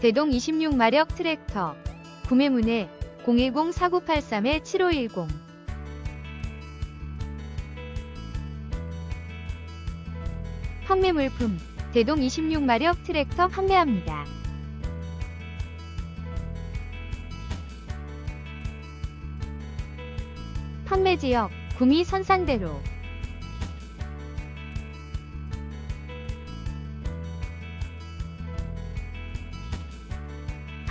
대동 26마력 트랙터. 구매문의 010-4983-7510 판매 물품 대동 26마력 트랙터 판매합니다. 판매 지역 구미 선산대로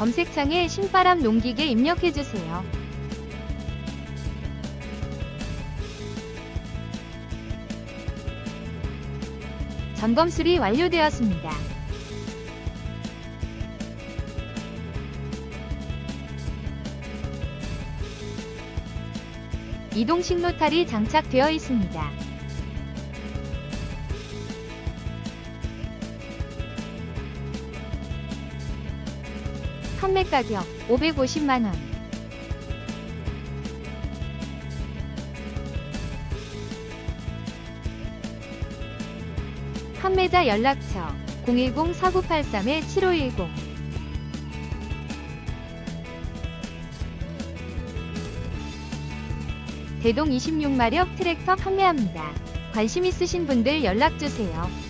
검색창에 신바람 농기계 입력해주세요. 점검 수리 완료되었습니다. 이동 신호탈이 장착되어 있습니다. 판매 가격 550만원. 판매자 연락처 010-4983-7510 대동 26마력 트랙터 판매합니다. 관심 있으신 분들 연락주세요.